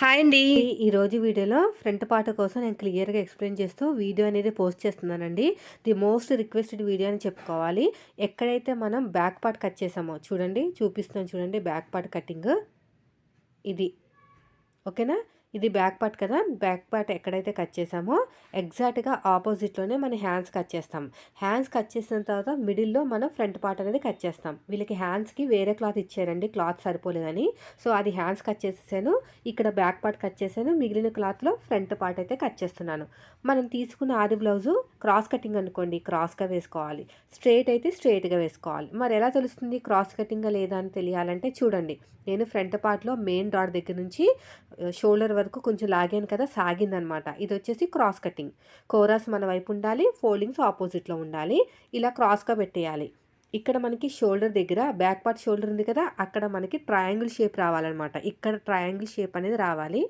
Hi అండి. ఈ రోజు వీడియోలో ఫ్రంట్ పార్ట్ కోసం నేను క్లియర్గా ఎక్స్ప్లెయిన్ చేస్తూ వీడియో అనేది పోస్ట్ చేస్తున్నానండి. ది మోస్ట్ రిక్వెస్టెడ్ వీడియో అని చెప్పుకోవాలి. ఎక్కడైతే మనం బ్యాక్ పార్ట్ కట్ చేసామో చూడండి చూపిస్తున్నాం చూడండి బ్యాక్ పార్ట్ కటింగ్ ఇది. ఓకేనా? ఇది బ్యాక్ పార్ట్ కదా. బ్యాక్ పార్ట్ ఎక్కడైతే కట్ చేసామో ఎగ్జాక్ట్గా ఆపోజిట్లోనే మనం హ్యాండ్స్ కట్ చేస్తాం. హ్యాండ్స్ కట్ చేసిన తర్వాత మిడిల్లో మనం ఫ్రంట్ పార్ట్ అనేది కట్ చేస్తాం. వీళ్ళకి హ్యాండ్స్కి వేరే క్లాత్ ఇచ్చారండి. క్లాత్ సరిపోలేదని. సో అది హ్యాండ్స్ కట్ చేసేసాను. ఇక్కడ బ్యాక్ పార్ట్ కట్ చేశాను మిగిలిన క్లాత్లో ఫ్రంట్ పార్ట్ అయితే కట్ చేస్తున్నాను. మనం తీసుకున్న ఆది బ్లౌజు క్రాస్ కటింగ్ అనుకోండి. క్రాస్గా వేసుకోవాలి. స్ట్రైట్ అయితే స్ట్రైట్గా వేసుకోవాలి. మరి ఎలా తెలుస్తుంది క్రాస్ కటింగ్గా లేదా అని తెలియాలంటే చూడండి. నేను ఫ్రంట్ పార్ట్లో మెయిన్ డాట్ దగ్గర నుంచి షోల్డర్ వరకు కొంచెం లాగాను కదా సాగిందనమాట. ఇది వచ్చేసి క్రాస్ కటింగ్. కోరాస్ మన వైపు ఉండాలి ఫోల్డింగ్స్ ఆపోజిట్లో ఉండాలి. ఇలా క్రాస్గా పెట్టేయాలి. ఇక్కడ మనకి షోల్డర్ దగ్గర బ్యాక్ పార్ట్ షోల్డర్ ఉంది కదా అక్కడ మనకి ట్రయాంగిల్ షేప్ రావాలన్నమాట ఇక్కడ ట్రయాంగిల్ షేప్ అనేది రావాలి.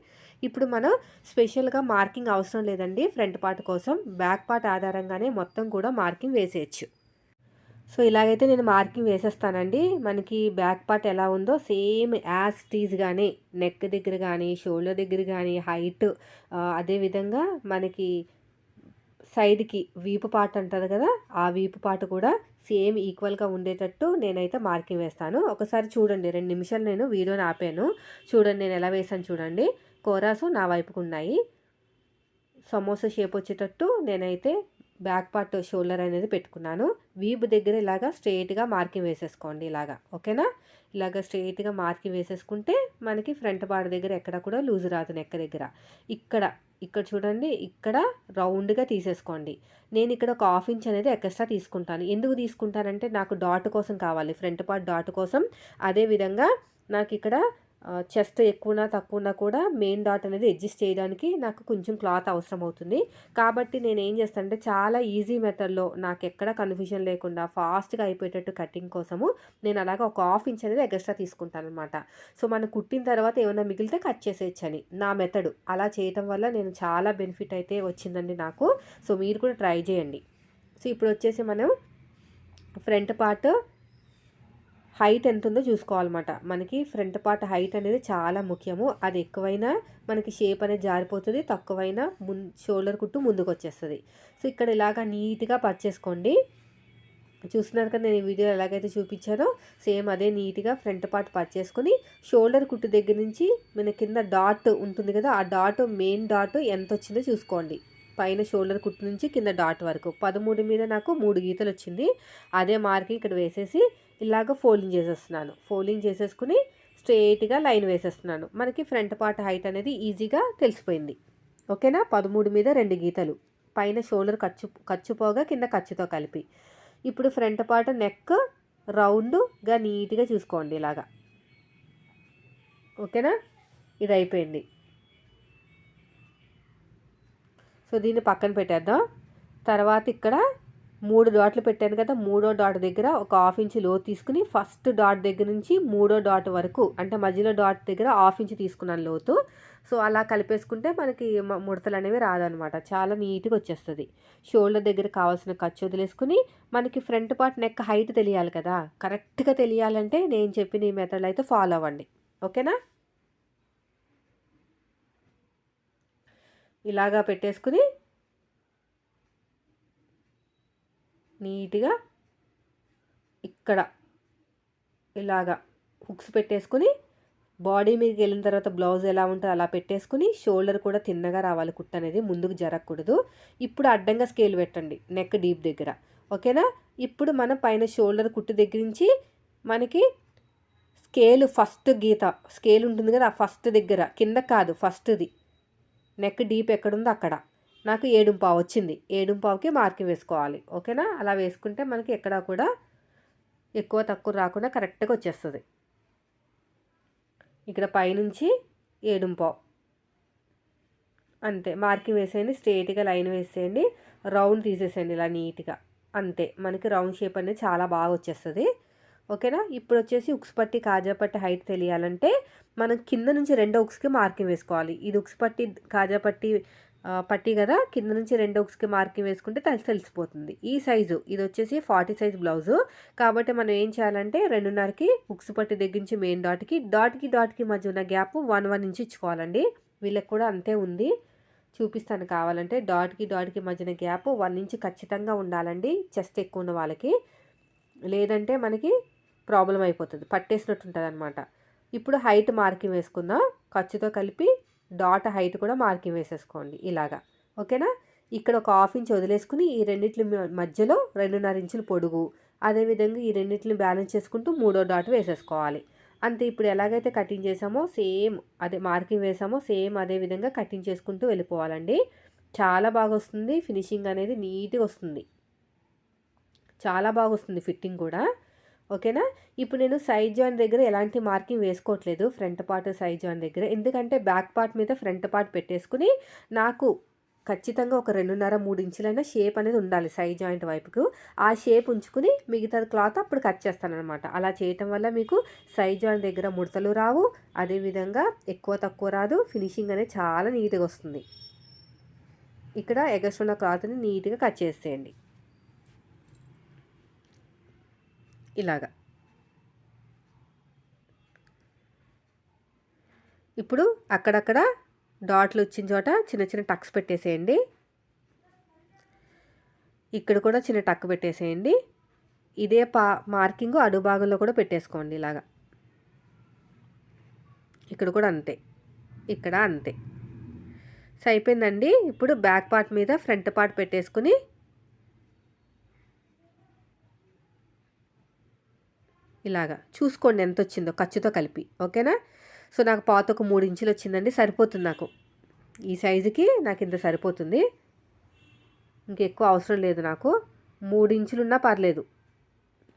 ఇప్పుడు మనం స్పెషల్గా మార్కింగ్ అవసరం లేదండి ఫ్రంట్ పార్ట్ కోసం. బ్యాక్ పార్ట్ ఆధారంగానే మొత్తం కూడా మార్కింగ్ వేసేయచ్చు. సో ఇలాగైతే నేను మార్కింగ్ వేసేస్తానండి. మనకి బ్యాక్ పార్ట్ ఎలా ఉందో సేమ్ యాజ్ టీజ్ కానీ నెక్ దగ్గర కానీ షోల్డర్ దగ్గర కానీ హైట్ అదేవిధంగా మనకి సైడ్కి వీపు పార్ట్ అంటారు కదా ఆ వీపు పార్ట్ కూడా సేమ్ ఈక్వల్గా ఉండేటట్టు నేనైతే మార్కింగ్ వేస్తాను. ఒకసారి చూడండి రెండు నిమిషాలు నేను వీడియోని ఆపాను చూడండి నేను ఎలా వేసాను చూడండి. కోరాసు నా వైపుకు ఉన్నాయి. సమోసా షేప్ వచ్చేటట్టు నేనైతే బ్యాక్ పార్ట్ షోల్డర్ అనేది పెట్టుకున్నాను. వీపు దగ్గర ఇలాగా స్ట్రైట్గా మార్కింగ్ వేసేసుకోండి ఇలాగా. ఓకేనా? ఇలాగ స్ట్రైట్గా మార్కింగ్ వేసేసుకుంటే మనకి ఫ్రంట్ పార్ట్ దగ్గర ఎక్కడ కూడా లూజ్ రాదు నెక్క దగ్గర. ఇక్కడ ఇక్కడ చూడండి ఇక్కడ రౌండ్గా తీసేసుకోండి. నేను ఇక్కడ ఒక హాఫ్ ఇంచ్ అనేది ఎక్స్ట్రా తీసుకుంటాను. ఎందుకు తీసుకుంటానంటే నాకు డాట్ కోసం కావాలి. ఫ్రంట్ పార్ట్ డాట్ కోసం. అదేవిధంగా నాకు ఇక్కడ చెస్ట్ ఎక్కువనా తక్కువనా కూడా మెయిన్ డాట్ అనేది అడ్జస్ట్ చేయడానికి నాకు కొంచెం క్లాత్ అవసరం అవుతుంది కాబట్టి నేను ఏం చేస్తానంటే చాలా ఈజీ మెథడ్లో నాకు ఎక్కడ కన్ఫ్యూజన్ లేకుండా ఫాస్ట్గా అయిపోయేటట్టు కటింగ్ కోసము నేను అలాగా ఒక హాఫ్ ఇంచ్ అనేది ఎక్స్ట్రా తీసుకుంటాను అనమాట సో మనం కుట్టిన తర్వాత ఏమైనా మిగిలితే కట్ చేసేయచ్చని నా మెథడ్. అలా చేయటం వల్ల నేను చాలా బెనిఫిట్ అయితే వచ్చిందండి నాకు. సో మీరు కూడా ట్రై చేయండి. సో ఇప్పుడు వచ్చేసి మనం ఫ్రంట్ పార్ట్ హైట్ ఎంత ఉందో చూసుకోవాలన్నమాట. మనకి ఫ్రంట్ పార్ట్ హైట్ అనేది చాలా ముఖ్యము. అది ఎక్కువైనా మనకి షేప్ అనేది జారిపోతుంది తక్కువైనా మున్ షోల్డర్ కుట్టు ముందుకు వచ్చేస్తుంది సో ఇక్కడ ఇలాగా నీట్గా పర్చేసుకోండి చూస్తున్నారు కదా నేను ఈ వీడియో ఎలాగైతే చూపించానో సేమ్ అదే నీట్గా ఫ్రంట్ పార్ట్ పర్చేసుకొని షోల్డర్ కుట్టు దగ్గర నుంచి మన కింద డాట్ ఉంటుంది కదా ఆ డాట్ మెయిన్ డాట్ ఎంత వచ్చిందో చూసుకోండి. పైన షోల్డర్ కుట్టు నుంచి కింద డాట్ వరకు. పదమూడు మీద నాకు మూడు గీతలు వచ్చింది అదే మార్కింగ్ ఇక్కడ వేసేసి ఇలాగ ఫోల్డింగ్ చేసేస్తున్నాను. ఫోల్డింగ్ చేసేసుకుని స్ట్రేట్గా లైన్ వేసేస్తున్నాను. మనకి ఫ్రంట్ పార్ట్ హైట్ అనేది ఈజీగా తెలిసిపోయింది. ఓకేనా? పదమూడు మీద రెండు గీతలు. పైన షోల్డర్ ఖర్చు ఖర్చుపోగా కింద ఖర్చుతో కలిపి. ఇప్పుడు ఫ్రంట్ పార్ట్ నెక్ రౌండ్గా నీట్గా చూసుకోండి ఇలాగా. ఓకేనా? ఇది అయిపోయింది. సో దీన్ని పక్కన పెట్టేద్దాం. తర్వాత ఇక్కడ మూడు డాట్లు పెట్టాను కదా మూడో డాట్ దగ్గర ఒక హాఫ్ ఇంచ్లో తీసుకుని ఫస్ట్ డాట్ దగ్గర నుంచి మూడో డాట్ వరకు అంటే మధ్యలో డాట్ దగ్గర హాఫ్ ఇంచ్ తీసుకున్నాను లోతు. సో అలా కలిపేసుకుంటే మనకి ముడతలు అనేవి రాదనమాట. చాలా నీట్గా వచ్చేస్తుంది. షోల్డర్ దగ్గర కావాల్సిన ఖర్చు వదిలేసుకుని మనకి ఫ్రంట్ పార్ట్ నెక్ హైట్ తెలియాలి కదా. కరెక్ట్గా తెలియాలంటే నేను చెప్పిన ఈ మెథడ్ అయితే ఫాలో అవ్వండి. ఓకేనా? ఇలాగా పెట్టేసుకుని నీట్గా ఇక్కడ ఇలాగా హుక్స్ పెట్టేసుకుని బాడీ మీదకి వెళ్ళిన తర్వాత బ్లౌజ్ ఎలా ఉంటుందో అలా పెట్టేసుకుని షోల్డర్ కూడా తిన్నగా రావాలి కుట్ట అనేది ముందుకు జరగకూడదు. ఇప్పుడు అడ్డంగా స్కేల్ పెట్టండి నెక్ డీప్ దగ్గర. ఓకేనా? ఇప్పుడు మనం పైన షోల్డర్ కుట్టు దగ్గర నుంచి మనకి స్కేల్ ఫస్ట్ గీత స్కేల్ ఉంటుంది కదా ఫస్ట్ దగ్గర కింద కాదు ఫస్ట్ది. నెక్ డీప్ ఎక్కడుందో అక్కడ. నాకు ఏడుంపావు వచ్చింది. ఏడుంపావుకి మార్కింగ్ వేసుకోవాలి. ఓకేనా? అలా వేసుకుంటే మనకి ఎక్కడ కూడా ఎక్కువ తక్కువ రాకుండా కరెక్ట్గా వచ్చేస్తుంది. ఇక్కడ పైనుంచి ఏడుంపావు అంతే. మార్కింగ్ వేసేయండి. స్ట్రేట్గా లైన్ వేసేయండి. రౌండ్ తీసేసేయండి ఇలా నీట్గా. అంతే. మనకి రౌండ్ షేప్ అనేది చాలా బాగా వచ్చేస్తుంది. ఓకేనా? ఇప్పుడు వచ్చేసి ఉక్స్ పట్టి కాజా పట్టి హైట్ తెలియాలంటే మనం కింద నుంచి రెండో ఉక్స్కి మార్కింగ్ వేసుకోవాలి. ఇది ఉక్స్ పట్టి కాజా పట్టి పట్టి కదా కింద నుంచి రెండు ఒకసికి మార్కింగ్ వేసుకుంటే తలసి తెలిసిపోతుంది. ఈ సైజు ఇది వచ్చేసి ఫార్టీ సైజ్ బ్లౌజు. కాబట్టి మనం ఏం చేయాలంటే రెండున్నరకి ఉక్స్ పట్టి దగ్గర నుంచి మెయిన్ డాట్కి డాట్కి డాట్కి మధ్య ఉన్న గ్యాప్ వన్ వన్ ఇంచ్ ఇచ్చుకోవాలండి. వీళ్ళకి కూడా అంతే ఉంది. చూపిస్తాను కావాలంటే డాట్కి డాట్కి మధ్యన గ్యాప్ వన్ ఇంచ్ ఖచ్చితంగా ఉండాలండి చెస్ట్ ఎక్కువ ఉన్న వాళ్ళకి. లేదంటే మనకి ప్రాబ్లం అయిపోతుంది పట్టేసినట్టు ఉంటుంది అనమాట ఇప్పుడు హైట్ మార్కింగ్ వేసుకుందాం ఖర్చుతో కలిపి డాట్ హైట్ కూడా మార్కింగ్ వేసేసుకోండి ఇలాగా. ఓకేనా? ఇక్కడ ఒక హాఫ్ ఇంచ్ వదిలేసుకుని ఈ రెండింటి మధ్యలో రెండున్నర ఇంచులు పొడుగు అదేవిధంగా ఈ రెండింటిని బ్యాలెన్స్ చేసుకుంటూ మూడో డాట్ వేసేసుకోవాలి. అంతే ఇప్పుడు ఎలాగైతే కటింగ్ చేసామో సేమ్ అదే మార్కింగ్ వేసామో సేమ్ అదే విధంగా కటింగ్ చేసుకుంటూ వెళ్ళిపోవాలండి. చాలా బాగా వస్తుంది ఫినిషింగ్ అనేది నీట్గా వస్తుంది. చాలా బాగా వస్తుంది ఫిట్టింగ్ కూడా. ఓకేనా? ఇప్పుడు నేను సైడ్ జాయిన్ దగ్గర ఎలాంటి మార్కింగ్ వేసుకోవట్లేదు ఫ్రంట్ పార్ట్ సైడ్ జాయిన్ దగ్గర. ఎందుకంటే బ్యాక్ పార్ట్ మీద ఫ్రంట్ పార్ట్ పెట్టేసుకుని నాకు ఖచ్చితంగా ఒక రెండున్నర మూడు ఇంచులైన షేప్ అనేది ఉండాలి సైడ్ జాయింట్ వైపుకు. ఆ షేప్ ఉంచుకుని మిగతా క్లాత్ అప్పుడు కట్ చేస్తానమాట అలా చేయటం వల్ల మీకు సైడ్ జాయింట్ దగ్గర ముడతలు రావు అదేవిధంగా ఎక్కువ తక్కువ రాదు ఫినిషింగ్ అనేది చాలా నీట్గా వస్తుంది. ఇక్కడ ఎగస్ట్రున్న క్లాత్ని నీట్గా కట్ చేసేయండి. ఇలాగా. ఇప్పుడు అక్కడక్కడ డాట్లు వచ్చిన చోట చిన్న చిన్న టక్స్ పెట్టేసేయండి. ఇక్కడ కూడా చిన్న టక్ పెట్టేసేయండి. ఇదే పా మార్కింగ్ అడుగు భాగంలో కూడా పెట్టేసుకోండి ఇలాగా. ఇక్కడ కూడా అంతే. ఇక్కడ అంతే. సో అయిపోయిందండి ఇప్పుడు బ్యాక్ పార్ట్ మీద ఫ్రంట్ పార్ట్ పెట్టేసుకుని ఇలాగా. చూసుకోండి ఎంత వచ్చిందో ఖర్చుతో కలిపి. ఓకేనా? సో నాకు పాత ఒక మూడు ఇంచులు వచ్చిందండి. సరిపోతుంది నాకు. ఈ సైజుకి నాకు ఇంత సరిపోతుంది. ఇంకెక్కువ అవసరం లేదు నాకు. మూడు ఇంచులున్నా పర్లేదు.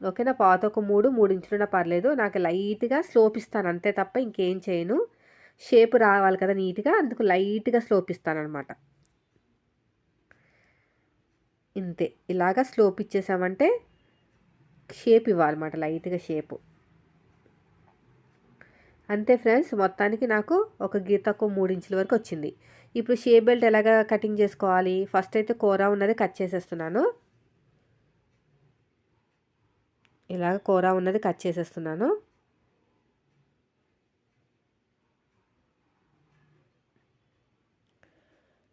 ఓకేనా? పాత ఒక మూడు మూడు ఇంచులున్నా పర్లేదు. నాకు లైట్గా స్లోప్ ఇస్తాను. అంతే తప్ప ఇంకేం చేయను. షేప్ రావాలి కదా నీట్గా. అందుకు లైట్గా స్లోప్ ఇస్తాను అనమాట ఇంతే. ఇలాగా స్లోప్ ఇచ్చేసామంటే షేప్ ఇవ్వాలన్నమాట లైట్గా షేపు. అంతే ఫ్రెండ్స్ మొత్తానికి నాకు ఒక గీతకు మూడు ఇంచుల వరకు వచ్చింది. ఇప్పుడు షేప్ బెల్ట్ ఎలాగ కటింగ్ చేసుకోవాలి? ఫస్ట్ అయితే కూర ఉన్నది కట్ చేసేస్తున్నాను. ఇలాగ కూర ఉన్నది కట్ చేసేస్తున్నాను.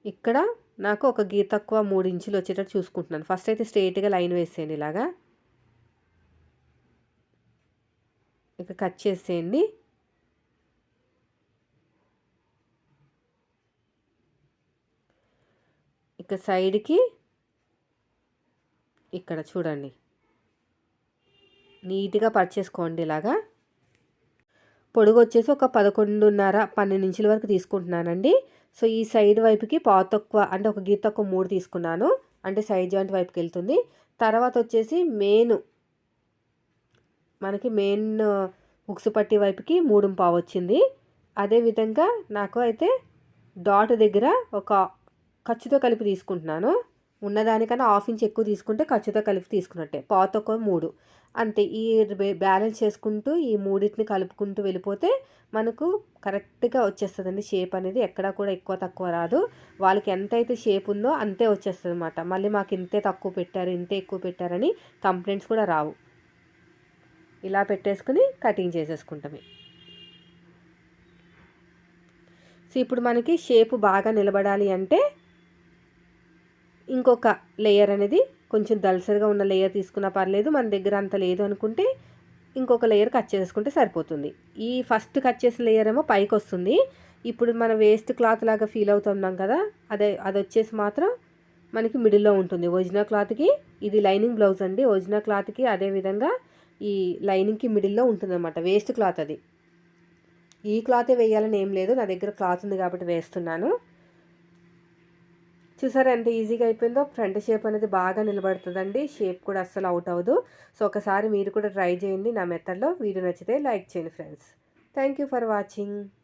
ఇక్కడ నాకు ఒక గీత తక్కువ మూడు ఇంచులు వచ్చేటట్టు చూసుకుంటున్నాను. ఫస్ట్ అయితే స్ట్రైట్గా లైన్ వేసేయండి ఇలాగా. ఇక కట్ చేసేయండి. ఇక సైడ్కి ఇక్కడ చూడండి. నీట్గా పర్చేసుకోండి ఇలాగా. పొడుగు వచ్చేసి ఒక పదకొండున్నర పన్నెండు ఇంచుల వరకు తీసుకుంటున్నానండి. సో ఈ సైడ్ వైపుకి పావు తక్కువ అంటే ఒక గీత తక్కువ మూడు తీసుకున్నాను. అంటే సైడ్ జాయింట్ వైపుకి వెళ్తుంది. తర్వాత వచ్చేసి మెయిన్ మనకి మెయిన్ ఉక్సు పట్టి వైపుకి మూడు పావు వచ్చింది అదేవిధంగా నాకు అయితే డాట్ దగ్గర ఒక ఖర్చుతో కలిపి తీసుకుంటున్నాను. ఉన్నదానికన్నా హాఫ్ ఇంచ్ ఎక్కువ తీసుకుంటే ఖర్చుతో కలిపి తీసుకున్నట్టే. పాత ఒక మూడు. అంతే ఈ బ్యాలెన్స్ చేసుకుంటూ ఈ మూడింటిని కలుపుకుంటూ వెళ్ళిపోతే మనకు కరెక్ట్గా వచ్చేస్తుందండి షేప్ అనేది. ఎక్కడా కూడా ఎక్కువ తక్కువ రాదు. వాళ్ళకి ఎంతైతే షేప్ ఉందో అంతే వచ్చేస్తుంది అనమాట మళ్ళీ మాకు ఇంతే తక్కువ పెట్టారు ఇంతే ఎక్కువ పెట్టారని కంప్లైంట్స్ కూడా రావు. ఇలా పెట్టేసుకుని కటింగ్ చేసేసుకుంటామే సో ఇప్పుడు మనకి షేపు బాగా నిలబడాలి అంటే ఇంకొక లేయర్ అనేది కొంచెం దల్సరిగా ఉన్న లేయర్ తీసుకున్నా పర్లేదు మన దగ్గర అంత లేదు అనుకుంటే ఇంకొక లేయర్ కట్ చేసుకుంటే సరిపోతుంది. ఈ ఫస్ట్ కట్ చేసిన లేయర్ ఏమో పైకి వస్తుంది. ఇప్పుడు మన వేస్ట్ క్లాత్ లాగా ఫీల్ అవుతున్నాం కదా అదే అది వచ్చేసి మాత్రం మనకి మిడిల్లో ఉంటుంది. ఒరిజినల్ క్లాత్కి ఇది లైనింగ్ బ్లౌజ్ అండి. ఒరిజినల్ క్లాత్కి అదేవిధంగా ఈ లైనింగ్కి మిడిల్లో ఉంటుందన్నమాట. వేస్ట్ క్లాత్ అది. ఈ క్లాతే వేయాలని ఏం లేదు. నా దగ్గర క్లాత్ ఉంది కాబట్టి వేస్తున్నాను. చూసారా ఎంత ఈజీగా అయిపోయిందో? ఫ్రంట్ షేప్ అనేది బాగా నిలబడుతుందండి. షేప్ కూడా అస్సలు అవుట్ అవ్వదు. సో ఒకసారి మీరు కూడా ట్రై చేయండి నా మెథడ్లో. వీడియో నచ్చితే లైక్ చేయండి ఫ్రెండ్స్. Thank for watching